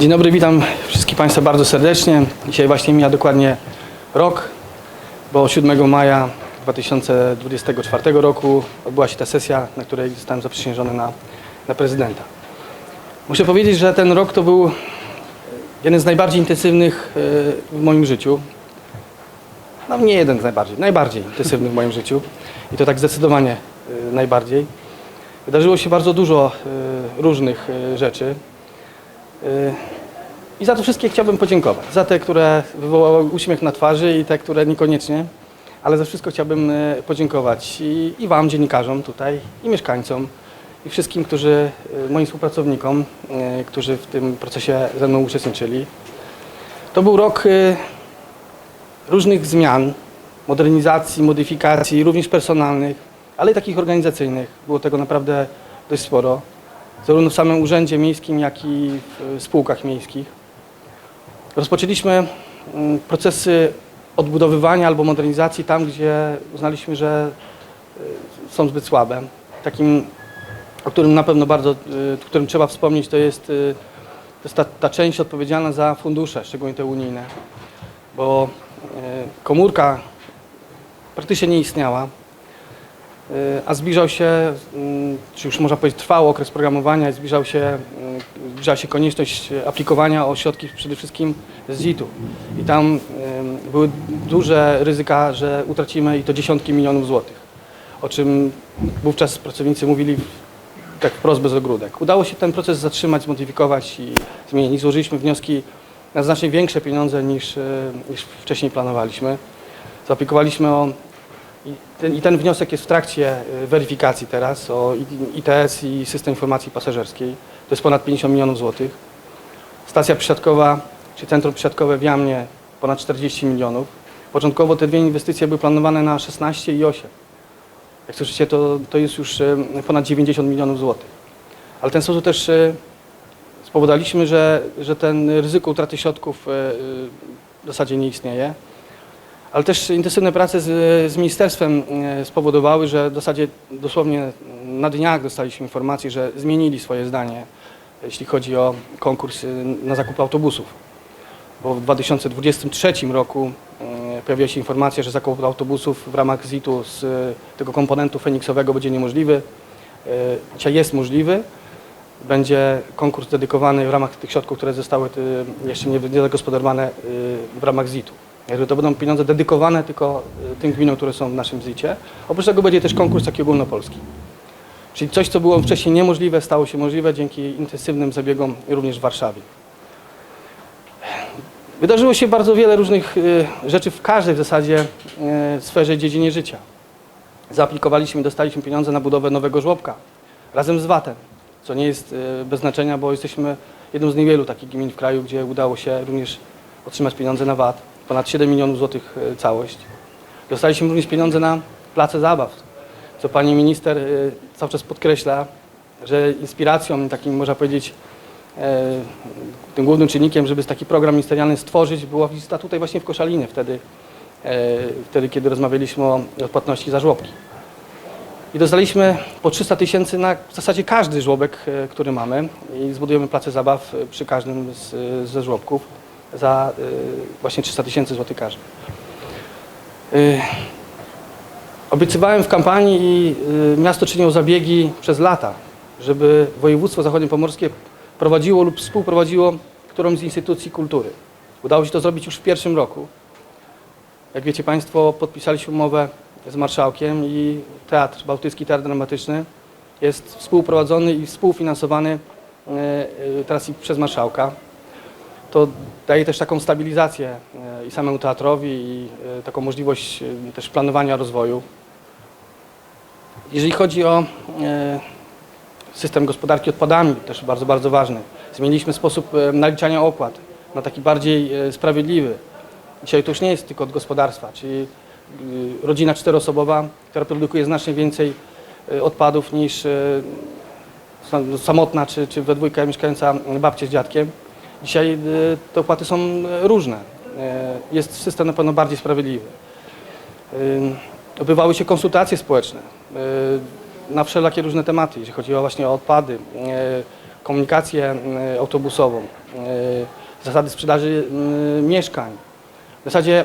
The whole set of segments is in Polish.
Dzień dobry, witam wszystkich Państwa bardzo serdecznie. Dzisiaj właśnie mija dokładnie rok, bo 7 maja 2024 roku odbyła się ta sesja, na której zostałem zaprzysiężony na, na prezydenta. Muszę powiedzieć, że ten rok to był jeden z najbardziej intensywnych e, w moim życiu. No nie jeden z najbardziej, najbardziej intensywny w moim życiu i to tak zdecydowanie e, najbardziej. Wydarzyło się bardzo dużo e, różnych rzeczy. I za to wszystkie chciałbym podziękować. Za te, które wywołały uśmiech na twarzy i te, które niekoniecznie. Ale za wszystko chciałbym y, podziękować i, i Wam, dziennikarzom tutaj, i mieszkańcom, i wszystkim, którzy, y, moim współpracownikom, y, którzy w tym procesie ze mną uczestniczyli. To był rok różnych zmian, modernizacji, modyfikacji, również personalnych, ale i takich organizacyjnych. Było tego naprawdę dość sporo zarówno w samym urzędzie miejskim, jak i w spółkach miejskich. Rozpoczęliśmy mm, procesy odbudowywania albo modernizacji tam, gdzie uznaliśmy, że y, są zbyt słabe. Takim, o którym na pewno bardzo, y, o którym trzeba wspomnieć, to jest, y, to jest ta, ta część odpowiedzialna za fundusze, szczególnie te unijne, bo komórka praktycznie nie istniała. Y, a zbliżał się, mm, czy już można powiedzieć trwał okres programowania zbliżał się, mm, zbliżała się konieczność aplikowania o środki przede wszystkim z ZIT-u. I tam były duże ryzyka, że utracimy i to dziesiątki milionów złotych, o czym wówczas pracownicy mówili tak wprost bez ogródek. Udało się ten proces zatrzymać, zmodyfikować i zmienić. Złożyliśmy wnioski na znacznie większe pieniądze niż, y, niż wcześniej planowaliśmy. Zaaplikowaliśmy o i ten, I ten wniosek jest w trakcie y, weryfikacji teraz o ITS i system informacji pasażerskiej. To jest ponad 50 milionów złotych. Stacja przesiadkowa, czy centrum przesiadkowe w Jamnie ponad 40 milionów. Początkowo te dwie inwestycje były planowane na 16 i 8. Jak słyszycie, to, to jest już y, ponad 90 milionów złotych. Ale w ten sposób też y, spowodowaliśmy, że, że ten ryzyko utraty środków w zasadzie nie istnieje. Ale też intensywne prace z, z ministerstwem e, spowodowały, że w zasadzie dosłownie na dniach dostaliśmy informację, że zmienili swoje zdanie, jeśli chodzi o konkurs e, na zakup autobusów. Bo w 2023 roku e, pojawiła się informacja, że zakup autobusów w ramach ZIT-u z tego komponentu feniksowego będzie niemożliwy. Dzisiaj jest możliwy. Będzie konkurs dedykowany w ramach tych środków, które zostały jeszcze nie nie zagospodarowane e, w ramach ZIT-u. Jakby to będą pieniądze dedykowane tylko y, tym gminom, które są w naszym ZIT-cie. Oprócz tego będzie też konkurs taki ogólnopolski. Czyli coś, co było wcześniej niemożliwe, stało się możliwe dzięki intensywnym zabiegom również w Warszawie. Wydarzyło się bardzo wiele różnych y, rzeczy w każdej w zasadzie y, sferze dziedzinie życia. Zaaplikowaliśmy i dostaliśmy pieniądze na budowę nowego żłobka razem z VAT-em, co nie jest bez znaczenia, bo jesteśmy jedną z niewielu takich gmin w kraju, gdzie udało się również otrzymać pieniądze na VAT, ponad 7 milionów złotych y, całość. Dostaliśmy również pieniądze na place zabaw, co pani minister y, cały czas podkreśla, że inspiracją, takim można powiedzieć, e, tym głównym czynnikiem, żeby taki program ministerialny stworzyć, była wizyta tutaj właśnie w Koszalinie wtedy, e, wtedy kiedy rozmawialiśmy o odpłatności za żłobki. I dostaliśmy po 300 tysięcy na w zasadzie każdy żłobek, e, który mamy i zbudujemy place zabaw e, przy każdym z, ze żłobków za e, właśnie 300 tysięcy złotych każdy. E, Obiecywałem w kampanii i y, miasto czyniło zabiegi przez lata, żeby województwo zachodniopomorskie prowadziło lub współprowadziło którąś z instytucji kultury. Udało się to zrobić już w pierwszym roku. Jak wiecie Państwo, podpisaliśmy umowę z marszałkiem i Teatr, Bałtycki Teatr Dramatyczny jest współprowadzony i współfinansowany y, y, teraz i przez marszałka. To daje też taką stabilizację e, i samemu teatrowi i e, taką możliwość e, też planowania rozwoju. Jeżeli chodzi o system gospodarki odpadami, też bardzo, bardzo ważny. Zmieniliśmy sposób naliczania opłat na taki bardziej sprawiedliwy. Dzisiaj to już nie jest tylko od gospodarstwa, czyli rodzina czteroosobowa, która produkuje znacznie więcej odpadów niż sam- samotna czy, czy we dwójkę mieszkająca babcia z dziadkiem. Dzisiaj y, te opłaty są y, różne. Y, Jest system na pewno bardziej sprawiedliwy. Odbywały się konsultacje społeczne na wszelakie różne tematy, jeśli chodzi właśnie o odpady. Komunikację autobusową, zasady sprzedaży mieszkań. W zasadzie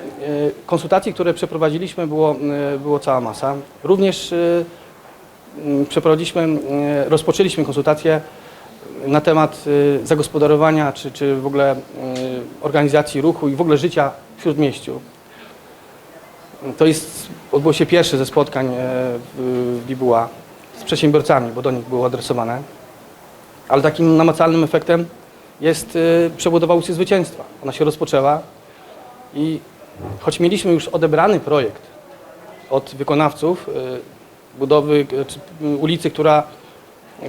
konsultacji, które przeprowadziliśmy, było, było cała masa. Również przeprowadziliśmy, rozpoczęliśmy konsultacje na temat y, zagospodarowania, czy, czy w ogóle y, organizacji ruchu i w ogóle życia w Śródmieściu. To jest, odbyło się pierwsze ze spotkań e, w Bibuła z przedsiębiorcami, bo do nich było adresowane. Ale takim namacalnym efektem jest e, przebudowa ulicy Zwycięstwa. Ona się rozpoczęła i choć mieliśmy już odebrany projekt od wykonawców budowy ulicy, która,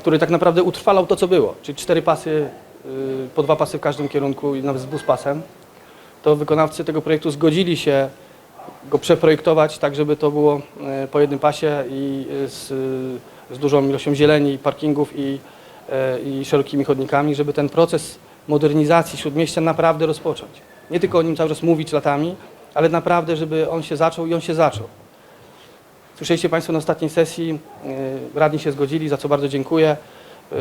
który tak naprawdę utrwalał to, co było, czyli cztery pasy, e, po dwa pasy w każdym kierunku i nawet z buspasem, to wykonawcy tego projektu zgodzili się go przeprojektować tak, żeby to było e, po jednym pasie i e, z, z dużą ilością zieleni, parkingów i, i szerokimi chodnikami, żeby ten proces modernizacji Śródmieścia naprawdę rozpocząć. Nie tylko o nim cały czas mówić latami, ale naprawdę, żeby on się zaczął i on się zaczął. Słyszeliście Państwo na ostatniej sesji, e, radni się zgodzili, za co bardzo dziękuję, e,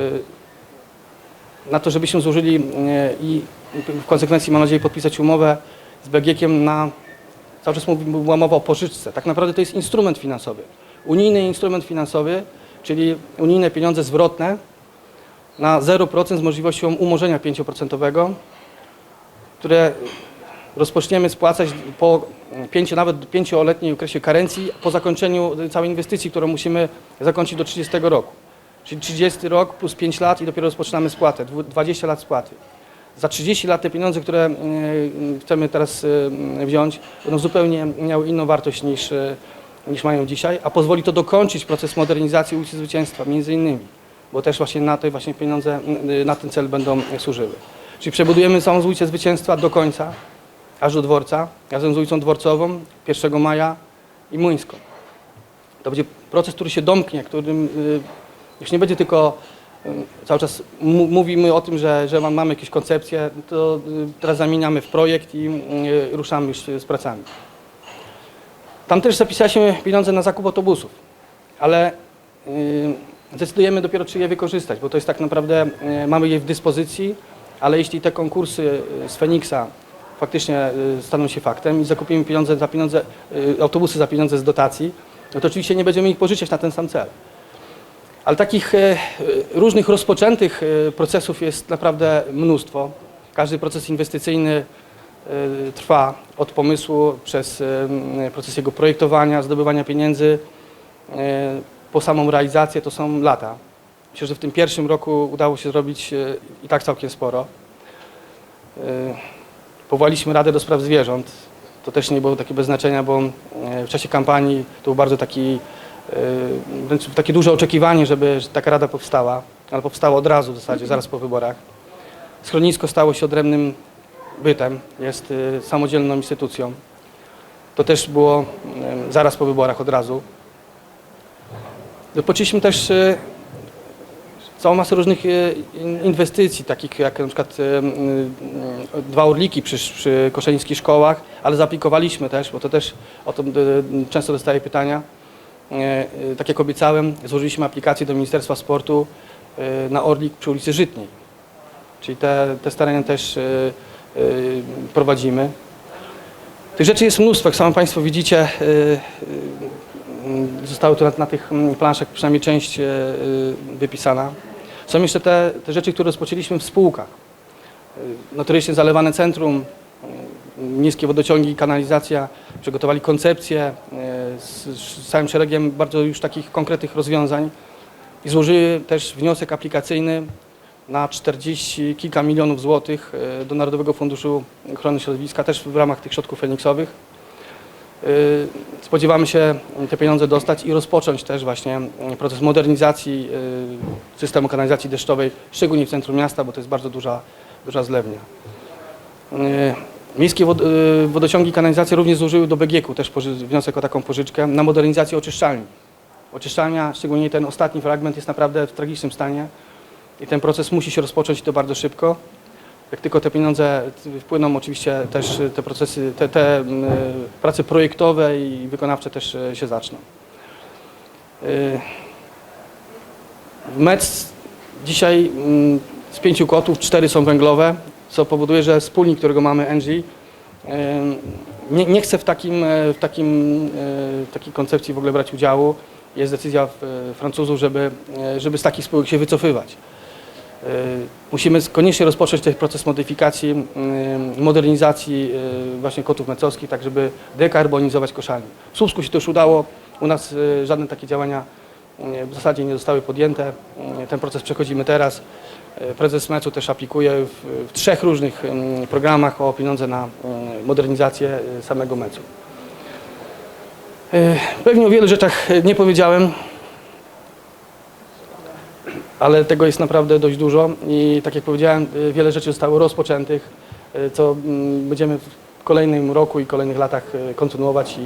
na to, żebyśmy złożyli e, i w konsekwencji, mam nadzieję, podpisać umowę z BGK-iem na Cały czas była mowa o pożyczce. Tak naprawdę to jest instrument finansowy. Unijny instrument finansowy, czyli unijne pieniądze zwrotne na 0% z możliwością umorzenia 5%, które rozpoczniemy spłacać po pięciu, nawet pięcioletniej okresie karencji po zakończeniu całej inwestycji, którą musimy zakończyć do 30 roku. Czyli 30 rok plus 5 lat i dopiero rozpoczynamy spłatę, dwu- 20 lat spłaty. Za 30 lat te pieniądze, które e, chcemy teraz e, wziąć, będą zupełnie miały inną wartość niż, e, niż mają dzisiaj, a pozwoli to dokończyć proces modernizacji ulicy Zwycięstwa, między innymi, bo też właśnie na te właśnie pieniądze, na ten cel będą służyły. Czyli przebudujemy całą ulicę Zwycięstwa do końca, aż do dworca, razem z ulicą Dworcową, 1 maja i Młyńską. To będzie proces, który się domknie, którym y, już nie będzie tylko y, cały czas mówimy o tym, że, że mam- mamy jakieś koncepcje, to y, teraz zamieniamy w projekt i ruszamy już z pracami. Tam też zapisaliśmy pieniądze na zakup autobusów, ale y, decydujemy dopiero, czy je wykorzystać, bo to jest tak naprawdę, mamy je w dyspozycji, ale jeśli te konkursy z Feniksa faktycznie y, staną się faktem i zakupimy pieniądze za pieniądze, y, autobusy za pieniądze z dotacji, no to oczywiście nie będziemy ich pożyczać na ten sam cel. Ale takich e, e, różnych rozpoczętych e, procesów jest naprawdę mnóstwo. Każdy proces inwestycyjny e, trwa od pomysłu przez e, proces jego projektowania, zdobywania pieniędzy e, po samą realizację to są lata. Myślę, że w tym pierwszym roku udało się zrobić e, i tak całkiem sporo. Powołaliśmy Radę do Spraw Zwierząt. To też nie było takie bez znaczenia, bo e, w czasie kampanii to był bardzo taki e, wręcz takie duże oczekiwanie, żeby że taka rada powstała, ale powstała od razu w zasadzie, zaraz po wyborach. Schronisko stało się odrębnym bytem, jest e, samodzielną instytucją. To też było zaraz po wyborach od razu. Dopoczęliśmy też całą masę różnych e, in- inwestycji, takich jak na przykład e, e, dwa orliki przy, przy koszalińskich szkołach, ale zaaplikowaliśmy też, bo to też o to często dostaję pytania. Tak jak obiecałem, złożyliśmy aplikację do Ministerstwa Sportu na orlik przy ulicy Żytniej. Czyli te, te starania też prowadzimy. Tych rzeczy jest mnóstwo, jak sami Państwo widzicie. Zostały tu na, na tych planszach przynajmniej część wypisana. Są jeszcze te, te rzeczy, które rozpoczęliśmy w spółkach. E, Notorycznie zalewane centrum, e, niskie wodociągi, kanalizacja. Przygotowali koncepcję e, z, z całym szeregiem bardzo już takich konkretnych rozwiązań i złożyły też wniosek aplikacyjny na 40 kilka milionów złotych do Narodowego Funduszu Ochrony Środowiska, też w ramach tych środków feniksowych. Y, Spodziewamy się te pieniądze dostać i rozpocząć też właśnie y, proces modernizacji y, systemu kanalizacji deszczowej, szczególnie w centrum miasta, bo to jest bardzo duża, duża zlewnia. Y, Miejskie wod- wodociągi i kanalizacje również złożyły do BGK też wniosek o taką pożyczkę na modernizację oczyszczalni. Oczyszczalnia, szczególnie ten ostatni fragment jest naprawdę w tragicznym stanie i ten proces musi się rozpocząć i to bardzo szybko. Jak tylko te pieniądze wpłyną, oczywiście też te procesy, te, te mm, prace projektowe i wykonawcze też e, się zaczną. W MEC dzisiaj mm, z pięciu kotów cztery są węglowe, co powoduje, że wspólnik, którego mamy Engie, em, nie, nie chce w, takim, e, w takim, e, w takiej koncepcji w ogóle brać udziału. Jest decyzja e, Francuzów, żeby, e, żeby z takich spółek się wycofywać. E, Musimy koniecznie rozpocząć ten proces modyfikacji, e, modernizacji e, właśnie kotów mecowskich, tak żeby dekarbonizować koszalnie. W Słupsku się to już udało, u nas żadne takie działania w zasadzie nie zostały podjęte. Ten proces przechodzimy teraz. Prezes MEC-u też aplikuje w, w trzech różnych programach o pieniądze na modernizację samego MEC-u. Pewnie o wielu rzeczach nie powiedziałem, ale tego jest naprawdę dość dużo i tak jak powiedziałem, y, wiele rzeczy zostało rozpoczętych, y, co mm, będziemy w kolejnym roku i kolejnych latach y, kontynuować i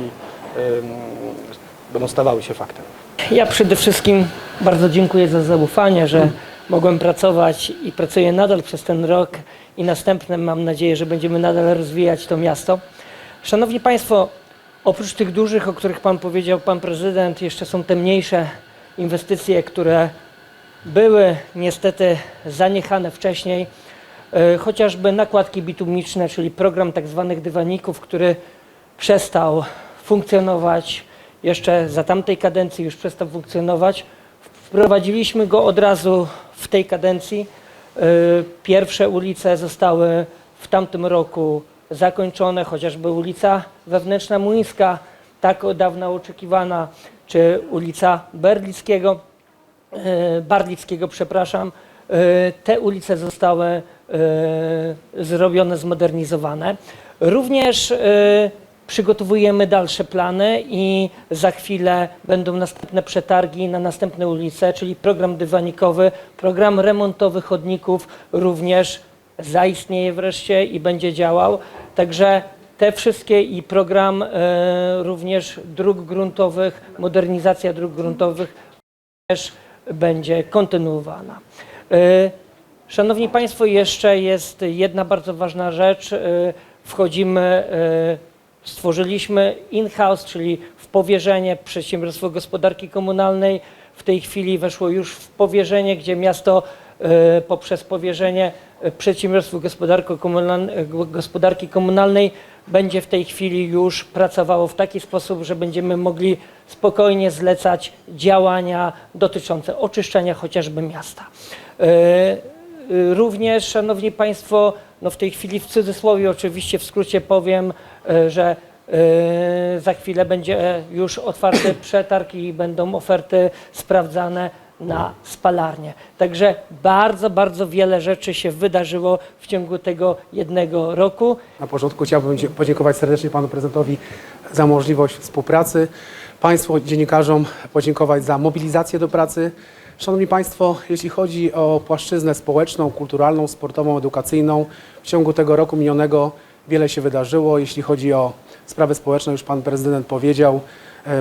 będą stawały się faktem. Ja przede wszystkim bardzo dziękuję za zaufanie, że mogłem pracować i pracuję nadal przez ten rok i następny. Mam nadzieję, że będziemy nadal rozwijać to miasto. Szanowni Państwo, oprócz tych dużych, o których Pan powiedział, Pan Prezydent, jeszcze są te mniejsze inwestycje, które były niestety zaniechane wcześniej. E, Chociażby nakładki bitumiczne, czyli program tak zwanych dywaników, który przestał funkcjonować jeszcze za tamtej kadencji, już przestał funkcjonować. Wprowadziliśmy go od razu w tej kadencji. E, Pierwsze ulice zostały w tamtym roku zakończone, chociażby ulica Wewnętrzna Młyńska, tak od dawna oczekiwana, czy ulica Berlickiego Barlickiego, przepraszam, e, te ulice zostały e, zrobione, zmodernizowane. Również e, przygotowujemy dalsze plany i za chwilę będą następne przetargi na następne ulice, czyli program dywanikowy, program remontowy chodników również zaistnieje wreszcie i będzie działał. Także te wszystkie i program e, również dróg gruntowych, modernizacja dróg gruntowych też będzie kontynuowana. E, Szanowni Państwo, jeszcze jest jedna bardzo ważna rzecz. E, Wchodzimy, e, stworzyliśmy in-house, czyli w powierzenie Przedsiębiorstwo Gospodarki Komunalnej. W tej chwili weszło już w powierzenie, gdzie miasto poprzez powierzenie e, Gospodarki Komunalnej, Gospodarki Komunalnej będzie w tej chwili już pracowało w taki sposób, że będziemy mogli spokojnie zlecać działania dotyczące oczyszczenia chociażby miasta. E, Również, Szanowni Państwo, no w tej chwili w cudzysłowie oczywiście w skrócie powiem, e, że e, za chwilę będzie już otwarty przetarg i będą oferty sprawdzane na spalarnię. Także bardzo, bardzo wiele rzeczy się wydarzyło w ciągu tego jednego roku. Na początku chciałbym podziękować serdecznie panu prezydentowi za możliwość współpracy. Państwu dziennikarzom podziękować za mobilizację do pracy. Szanowni Państwo, jeśli chodzi o płaszczyznę społeczną, kulturalną, sportową, edukacyjną, w ciągu tego roku minionego wiele się wydarzyło. Jeśli chodzi o sprawy społeczne, już pan prezydent powiedział,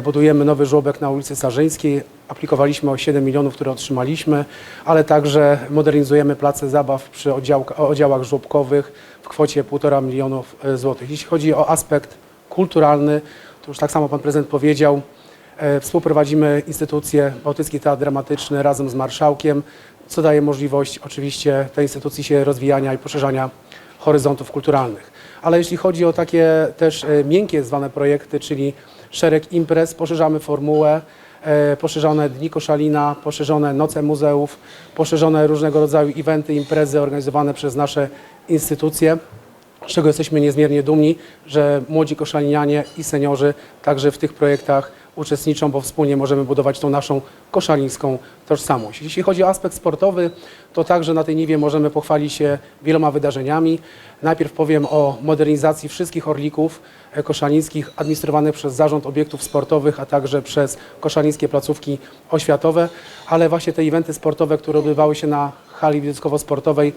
budujemy nowy żłobek na ulicy Sarzyńskiej. Aplikowaliśmy o 7 milionów, które otrzymaliśmy, ale także modernizujemy place zabaw przy oddziałach żłobkowych w kwocie 1,5 milionów e, złotych. Jeśli chodzi o aspekt kulturalny, to już tak samo pan prezydent powiedział, e, współprowadzimy instytucję Bałtycki Teatr Dramatyczny razem z marszałkiem, co daje możliwość oczywiście tej instytucji się rozwijania i poszerzania horyzontów kulturalnych. Ale jeśli chodzi o takie też e, miękkie zwane projekty, czyli szereg imprez, poszerzamy formułę, e, poszerzone Dni Koszalina, poszerzone Noce Muzeów, poszerzone różnego rodzaju eventy, imprezy organizowane przez nasze instytucje z czego jesteśmy niezmiernie dumni, że młodzi koszalinianie i seniorzy także w tych projektach uczestniczą, bo wspólnie możemy budować tą naszą koszalińską tożsamość. Jeśli chodzi o aspekt sportowy, to także na tej niwie możemy pochwalić się wieloma wydarzeniami. Najpierw powiem o modernizacji wszystkich orlików e, koszalińskich administrowanych przez Zarząd Obiektów Sportowych, a także przez koszalińskie placówki oświatowe, ale właśnie te eventy sportowe, które odbywały się na hali widowiskowo-sportowej,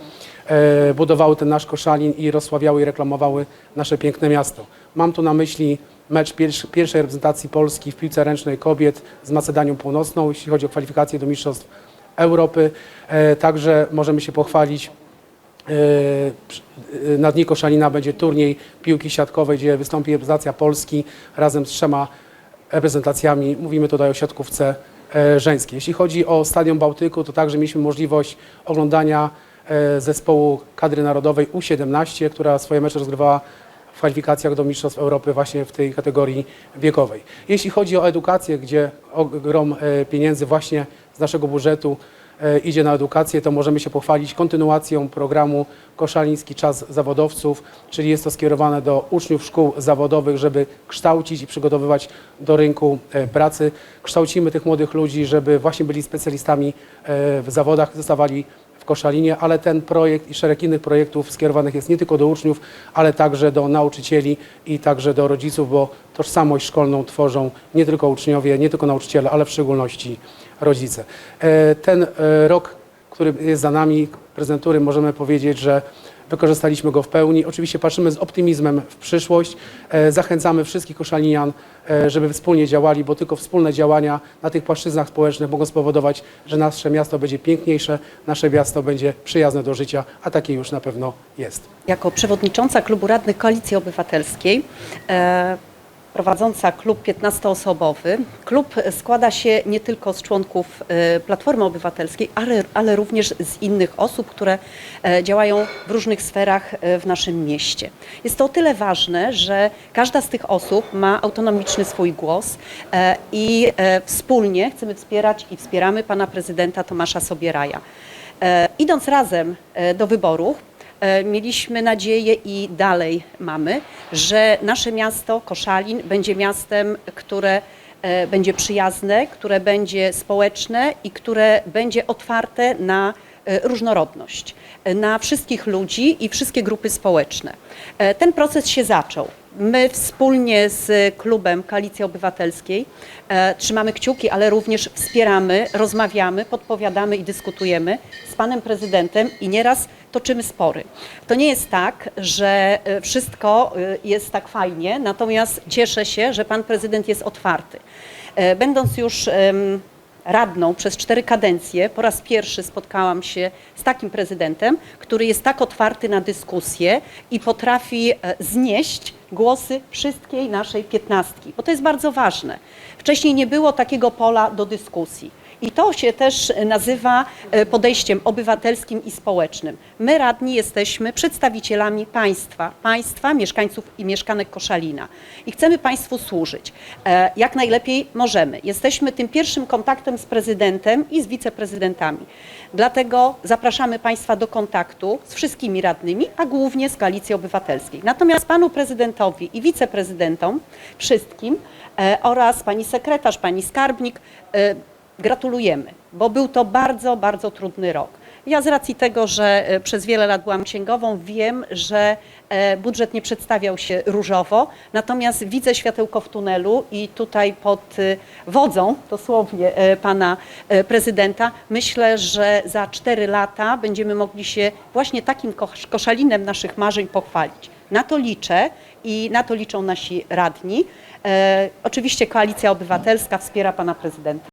e, budowały ten nasz Koszalin i rozsławiały i reklamowały nasze piękne miasto. Mam tu na myśli mecz pierwszej reprezentacji Polski w piłce ręcznej kobiet z Macedonią Północną, jeśli chodzi o kwalifikacje do Mistrzostw Europy. E, także możemy się pochwalić e, e, na Dni Koszalina będzie turniej piłki siatkowej, gdzie wystąpi reprezentacja Polski razem z trzema reprezentacjami. Mówimy tutaj o siatkówce żeńskiej. Jeśli chodzi o Stadion Bałtyku, to także mieliśmy możliwość oglądania zespołu kadry narodowej U17, która swoje mecze rozgrywała w kwalifikacjach do Mistrzostw Europy właśnie w tej kategorii wiekowej. Jeśli chodzi o edukację, gdzie ogrom e, pieniędzy właśnie z naszego budżetu e, idzie na edukację, to możemy się pochwalić kontynuacją programu Koszaliński Czas Zawodowców, czyli jest to skierowane do uczniów szkół zawodowych, żeby kształcić i przygotowywać do rynku e, pracy. Kształcimy tych młodych ludzi, żeby właśnie byli specjalistami w zawodach, zostawali Koszalinie, ale ten projekt i szereg innych projektów skierowanych jest nie tylko do uczniów, ale także do nauczycieli i także do rodziców, bo tożsamość szkolną tworzą nie tylko uczniowie, nie tylko nauczyciele, ale w szczególności rodzice. E, Ten e, rok, który jest za nami, prezentury, możemy powiedzieć, że wykorzystaliśmy go w pełni. Oczywiście patrzymy z optymizmem w przyszłość. E, Zachęcamy wszystkich koszalinian, e, żeby wspólnie działali, bo tylko wspólne działania na tych płaszczyznach społecznych mogą spowodować, że nasze miasto będzie piękniejsze, nasze miasto będzie przyjazne do życia, a takie już na pewno jest. Jako przewodnicząca klubu radnych Koalicji Obywatelskiej, e, prowadząca klub 15-osobowy, klub składa się nie tylko z członków e, Platformy Obywatelskiej, ale, ale również z innych osób, które e, działają w różnych sferach e, w naszym mieście. Jest to o tyle ważne, że każda z tych osób ma autonomiczny swój głos i wspólnie chcemy wspierać i wspieramy pana prezydenta Tomasza Sobieraja. Idąc razem do wyborów, mieliśmy nadzieję i dalej mamy, że nasze miasto Koszalin będzie miastem, które e, będzie przyjazne, które będzie społeczne i które będzie otwarte na e, różnorodność, e, na wszystkich ludzi i wszystkie grupy społeczne. E, Ten proces się zaczął. My wspólnie z klubem Koalicji Obywatelskiej e, trzymamy kciuki, ale również wspieramy, rozmawiamy, podpowiadamy i dyskutujemy z panem prezydentem i nieraz toczymy spory. To nie jest tak, że e, wszystko e, jest tak fajnie, natomiast cieszę się, że pan prezydent jest otwarty. E, Będąc już radną przez cztery kadencje, po raz pierwszy spotkałam się z takim prezydentem, który jest tak otwarty na dyskusję i potrafi znieść głosy wszystkiej naszej piętnastki, bo to jest bardzo ważne. Wcześniej nie było takiego pola do dyskusji. I to się też nazywa e, podejściem obywatelskim i społecznym. My radni jesteśmy przedstawicielami państwa, państwa, mieszkańców i mieszkanek Koszalina. I chcemy państwu służyć e, jak najlepiej możemy. Jesteśmy tym pierwszym kontaktem z prezydentem i z wiceprezydentami. Dlatego zapraszamy państwa do kontaktu z wszystkimi radnymi, a głównie z Koalicji Obywatelskiej. Natomiast panu prezydentowi i wiceprezydentom, wszystkim e, oraz pani sekretarz, pani skarbnik, gratulujemy, bo był to bardzo, bardzo trudny rok. Ja z racji tego, że e, przez wiele lat byłam księgową, wiem, że e, budżet nie przedstawiał się różowo, natomiast widzę światełko w tunelu i tutaj pod e, wodzą dosłownie pana prezydenta myślę, że za cztery lata będziemy mogli się właśnie takim kosz- koszalinem naszych marzeń pochwalić. Na to liczę i na to liczą nasi radni. Oczywiście Koalicja Obywatelska wspiera pana prezydenta.